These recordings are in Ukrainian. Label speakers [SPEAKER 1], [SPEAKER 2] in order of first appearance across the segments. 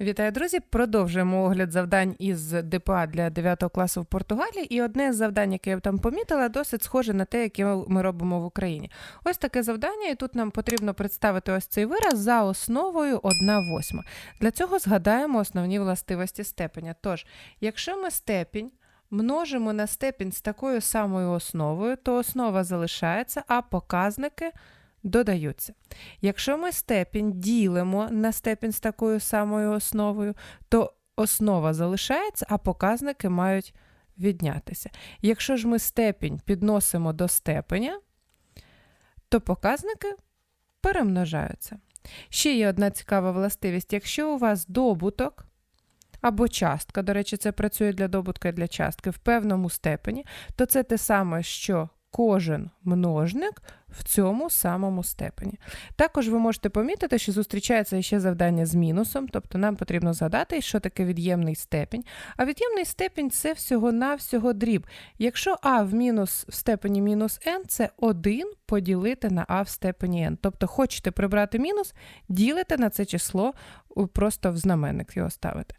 [SPEAKER 1] Вітаю, друзі! Продовжуємо огляд завдань із ДПА для 9 класу в Португалії. І одне з завдань, яке я там помітила, досить схоже на те, яке ми робимо в Україні. Ось таке завдання, і тут нам потрібно представити ось цей вираз за основою 1 восьма. Для цього згадаємо основні властивості степеня. Тож, якщо ми степінь множимо на степінь з такою самою основою, то основа залишається, а показники додаються. Якщо ми степінь ділимо на степінь з такою самою основою, то основа залишається, а показники мають віднятися. Якщо ж ми степінь підносимо до степеня, то показники перемножаються. Ще є одна цікава властивість: якщо у вас добуток або частка, до речі, це працює для добутка і для частки в певному степені, то це те саме, що кожен множник в цьому самому степені. Також ви можете помітити, що зустрічається ще завдання з мінусом, тобто нам потрібно згадати, що таке від'ємний степінь. А від'ємний степінь це всього-навсього дріб. Якщо а в мінус в степені мінус n, це 1 поділити на а в степені n. Тобто хочете прибрати мінус, ділите на це число, просто в знаменник його ставите.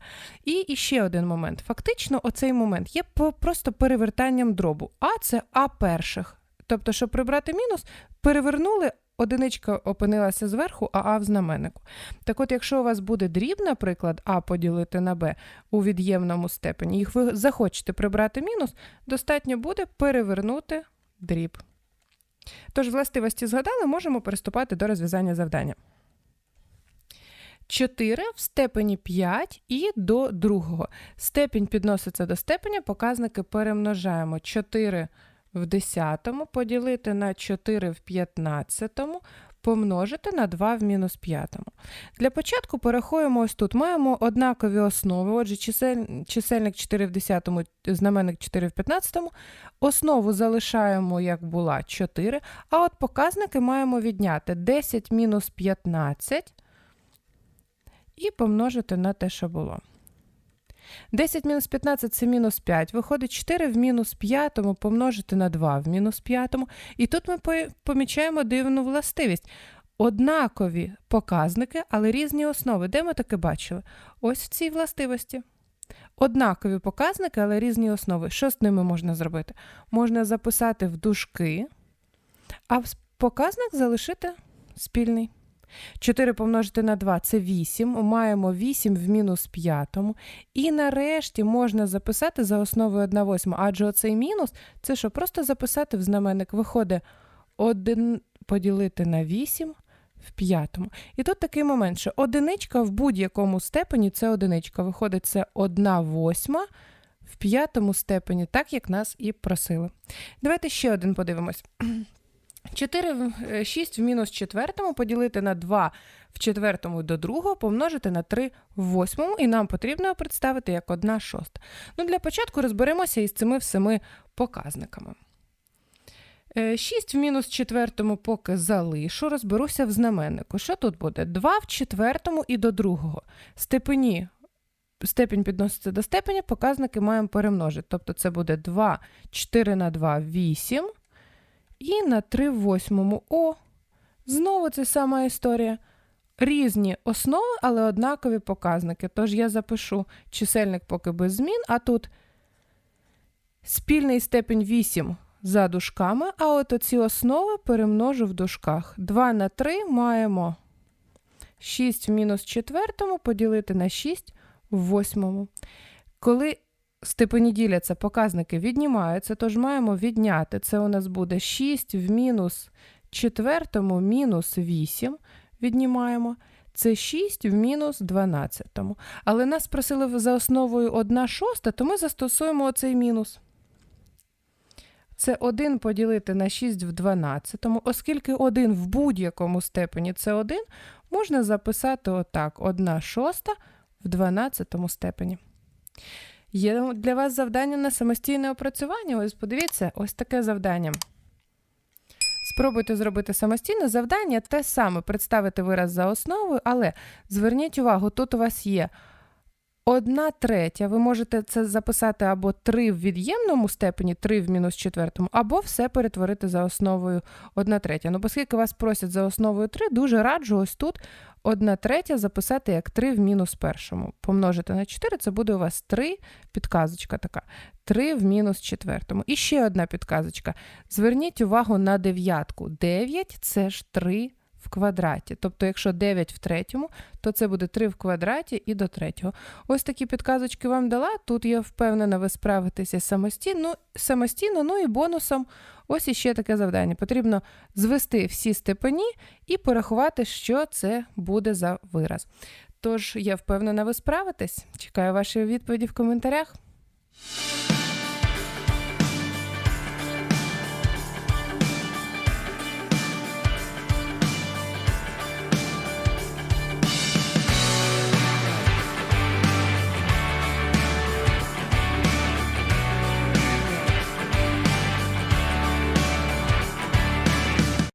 [SPEAKER 1] І ще один момент. Фактично, оцей момент є просто перевертанням дробу. А це А перших. Тобто, щоб прибрати мінус, перевернули, одиничка опинилася зверху, а А в знаменнику. Так от, якщо у вас буде дріб, наприклад, А поділити на Б у від'ємному степені, їх ви захочете прибрати мінус, достатньо буде перевернути дріб. Тож, властивості згадали, можемо переступати до розв'язання завдання. 4 в степені 5 і до другого. Степінь підноситься до степеня, показники перемножаємо 4 в 10 поділити на 4 в 15, помножити на 2 в мінус 5. Для початку переходимо ось тут. Маємо однакові основи, отже, чисель... чисельник 4 в 10, знаменник 4 в 15. Основу залишаємо, як була, 4, а от показники маємо відняти 10 мінус 15 і помножити на те, що було. 10 мінус 15 це мінус 5. Виходить 4 в мінус 5 помножити на 2 в мінус 5. І тут ми помічаємо дивну властивість. Однакові показники, але різні основи. Де ми таке бачили? Ось в цій властивості. Однакові показники, але різні основи. Що з ними можна зробити? Можна записати в дужки, а показник залишити спільний. 4 помножити на 2 це 8. Маємо 8 в мінус 5. І нарешті можна записати за основою 1 восьма, адже оцей мінус це що просто записати в знаменник. Виходить 1 поділити на 8 в п'ятому. І тут такий момент, що одиничка в будь-якому степені це одиничка. Виходить, це 1 восьма в п'ятому степені, так як нас і просили. Давайте ще один подивимось. 4, 6 в мінус четвертому поділити на 2 в четвертому до другого помножити на 3 в восьмому, і нам потрібно представити як 1 шоста. Ну, Для початку розберемося із цими всіми показниками. 6 в мінус четвертому поки залишу, розберуся в знаменнику. Що тут буде? 2 в четвертому і до другого. Степені, степінь підноситься до степеня, показники маємо перемножити. Тобто це буде 2, 4 на 2 8. І на 3 в восьмому. О, знову це сама історія. Різні основи, але однакові показники. Тож я запишу чисельник поки без змін, а тут спільний степень 8 за дужками, а от оці основи перемножу в дужках. 2 на 3 маємо 6 в мінус четвертому поділити на 6 в восьмому. Коли степені діляться, показники віднімаються, тож маємо відняти. Це у нас буде 6 в мінус четвертому мінус 8. Віднімаємо. Це 6 в мінус 12. Але нас просили за основою 1 шоста, то ми застосуємо оцей мінус. Це 1 поділити на 6 в 12. Оскільки 1 в будь-якому степені це 1, можна записати отак: 1 шоста в 12 степені. Є для вас завдання на самостійне опрацювання. Ось подивіться, ось таке завдання. Спробуйте зробити самостійне завдання, те саме представити вираз за основою, але зверніть увагу, тут у вас є Одна третя. Ви можете це записати або 3 в від'ємному степені, 3 в мінус четвертому, або все перетворити за основою 1 третя. Ну, оскільки вас просять за основою 3, дуже раджу ось тут 1 третя записати як 3 в мінус першому. Помножити на 4, це буде у вас 3, підказочка така. 3 в мінус четвертому. І ще одна підказочка. Зверніть увагу на дев'ятку. 9 – це ж 3 в квадраті. Тобто, якщо 9 в третьому, то це буде 3 в квадраті і до третього. Ось такі підказочки вам дала. Тут я впевнена, ви справитеся самостійно, самостійно. Ну і бонусом ось іще таке завдання. Потрібно звести всі степені і порахувати, що це буде за вираз. Тож, я впевнена, ви справитесь. Чекаю ваші відповіді в коментарях.